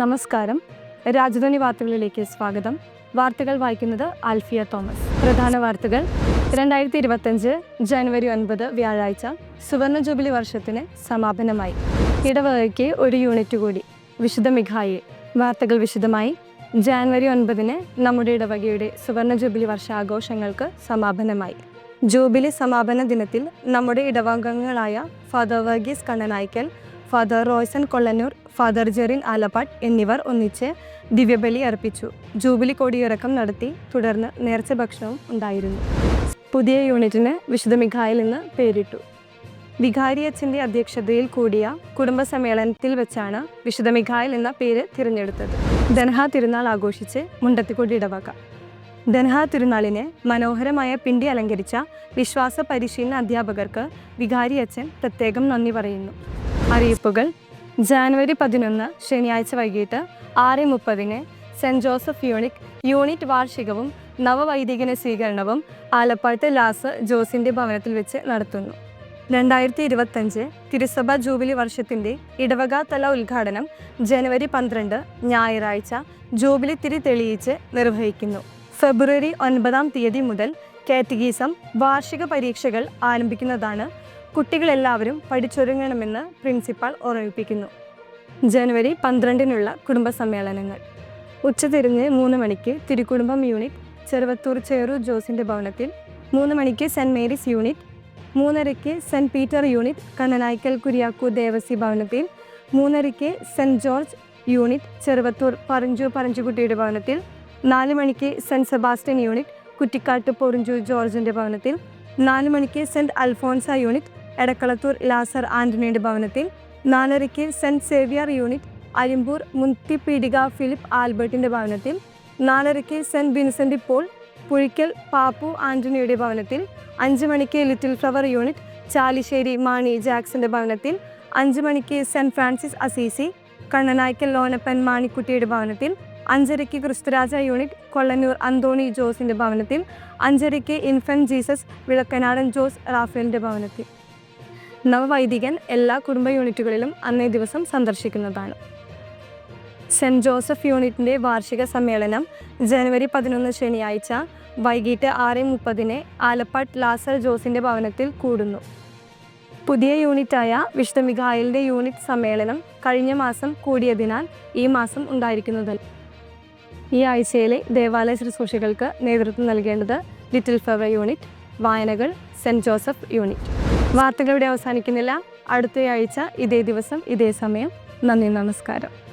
നമസ്കാരം. രാജധാനി വാർത്തകളിലേക്ക് സ്വാഗതം. വാർത്തകൾ വായിക്കുന്നത് ആൽഫിയ തോമസ്. പ്രധാന വാർത്തകൾ. രണ്ടായിരത്തി ഇരുപത്തഞ്ച് ജനുവരി ഒൻപത് വ്യാഴാഴ്ച സുവർണ ജൂബിലി വർഷത്തിന് സമാപനമായി. ഇടവകയ്ക്ക് ഒരു യൂണിറ്റ് കൂടി. വിശുദ്ധ മിഖായി വാർത്തകൾ വിശദമായി. ജാനുവരി ഒൻപതിന് നമ്മുടെ ഇടവകയുടെ സുവർണ ജൂബിലി വർഷാഘോഷങ്ങൾക്ക് സമാപനമായി. ജൂബിലി സമാപന ദിനത്തിൽ നമ്മുടെ ഇടവകങ്ങളായ father Varghese Kannanaikkal father Royson Kollannur father Jerin Alappatt എന്നിവർ ഒന്നിച്ച് ദിവ്യബലി അർപ്പിച്ചു. ജൂബിലി കൊടിയിറക്കം നടത്തി തുടർന്ന് നേർച്ച ഭക്ഷണവും ഉണ്ടായിരുന്നു. പുതിയ യൂണിറ്റിന് വിശുദ്ധ മിഖായിൽ നിന്ന് പേരിട്ടു. വികാരി അച്ഛന്റെ അധ്യക്ഷതയിൽ കൂടിയ കുടുംബ സമ്മേളനത്തിൽ വെച്ചാണ് വിശുദ്ധ മിഖായിൽ എന്ന പേര് തിരഞ്ഞെടുത്തത്. ദൻഹ തിരുനാൾ ആഘോഷിച്ച് മുണ്ടത്തിക്കൊടി ഇടവക. ദൻഹ തിരുനാളിനെ മനോഹരമായ പിണ്ടി അലങ്കരിച്ച വിശ്വാസ പരിശീലന അധ്യാപകർക്ക് വികാരി അച്ഛൻ പ്രത്യേകം നന്ദി പറയുന്നു. അറിയിപ്പുകൾ ജാനുവരി പതിനൊന്ന് ശനിയാഴ്ച വൈകിട്ട് ആറ് മുപ്പതിന് സെന്റ് ജോസഫ് യൂണിക് യൂണിറ്റ് വാർഷികവും നവവൈദികന സ്വീകരണവും ആലപ്പാട്ട് ലാസ് ജോസിന്റെ ഭവനത്തിൽ വെച്ച് നടത്തുന്നു. രണ്ടായിരത്തി ഇരുപത്തഞ്ച് തിരുസഭ ജൂബിലി വർഷത്തിന്റെ ഇടവക തല ഉദ്ഘാടനം ജനുവരി പന്ത്രണ്ട് ഞായറാഴ്ച ജൂബിലി തിരി തെളിയിച്ച് നിർവഹിക്കുന്നു. ഫെബ്രുവരി ഒൻപതാം തീയതി മുതൽ കാറ്റഗീസം വാർഷിക പരീക്ഷകൾ ആരംഭിക്കുന്നതാണ് കുട്ടികളെല്ലാവരും പഠിച്ചൊരുങ്ങണമെന്ന് പ്രിൻസിപ്പാൾ ഓർമ്മിപ്പിക്കുന്നു. ജനുവരി പന്ത്രണ്ടിനുള്ള കുടുംബ സമ്മേളനങ്ങൾ ഉച്ചതിരിഞ്ഞ് മൂന്ന് മണിക്ക് തിരുക്കുടുംബം യൂണിറ്റ് ചെറുവത്തൂർ ചേറൂർ ജോസിന്റെ ഭവനത്തിൽ മൂന്ന് മണിക്ക് saint Mary's unit മൂന്നരയ്ക്ക് saint Peter unit Kannanaickal Kuriakku Devassy ഭവനത്തിൽ മൂന്നരയ്ക്ക് saint George unit Cheruvathur Paranjoor പറഞ്ചുകുട്ടിയുടെ ഭവനത്തിൽ നാല് മണിക്ക് saint Sebastian unit Kuttikkatt Porinju ജോർജിന്റെ ഭവനത്തിൽ നാല് മണിക്ക് സെന്റ് അൽഫോൺസ യൂണിറ്റ് എടക്കളത്തൂർ ലാസർ ആന്റണിയുടെ ഭവനത്തിൽ നാലരയ്ക്ക് Saint Xavier unit Arimbur Munthipeedika Philip ആൽബർട്ടിന്റെ ഭവനത്തിൽ നാലരയ്ക്ക് Saint Vincent Paul Puzhikkal Pappu ആന്റണിയുടെ ഭവനത്തിൽ അഞ്ച് മണിക്ക് little flower unit Chalissery Mani ജാക്സന്റെ ഭവനത്തിൽ അഞ്ച് മണിക്ക് Saint Francis Assisi Kannanaickal Lonappan മാണിക്കുട്ടിയുടെ ഭവനത്തിൽ അഞ്ചരയ്ക്ക് ക്രിസ്തുരാജ യൂണിറ്റ് കൊള്ളന്നൂർ അന്തോണി ജോസിന്റെ ഭവനത്തിൽ അഞ്ചരയ്ക്ക് ഇൻഫന്റ് ജീസസ് വിളക്കനാടൻ ജോസ് റാഫേലിന്റെ ഭവനത്തിൽ നവവൈദികൻ എല്ലാ കുടുംബ യൂണിറ്റുകളിലും അന്നേ ദിവസം സന്ദർശിക്കുന്നതാണ്. സെന്റ് ജോസഫ് യൂണിറ്റിന്റെ വാർഷിക സമ്മേളനം ജനുവരി പതിനൊന്ന് ശനിയാഴ്ച വൈകിട്ട് ആറ് മുപ്പതിന് ആലപ്പാട്ട് ലാസർ ജോസിന്റെ ഭവനത്തിൽ കൂടുന്നു. പുതിയ യൂണിറ്റായ വിശുദ്ധ യൂണിറ്റ് സമ്മേളനം കഴിഞ്ഞ മാസം കൂടിയതിനാൽ ഈ മാസം ഉണ്ടായിരിക്കുന്നതല്ല ഈ ആഴ്ചയിലെ ദേവാലയ ശുശ്രൂഷകൾക്ക് നേതൃത്വം നൽകേണ്ടത് ലിറ്റിൽ ഫ്ലവർ യൂണിറ്റ് വായനകൾ സെന്റ് ജോസഫ് യൂണിറ്റ്. വാർത്തകൾ ഇവിടെ അവസാനിക്കുന്നില്ല. അടുത്തയാഴ്ച ഇതേ ദിവസം ഇതേ സമയം. നന്ദി നമസ്കാരം.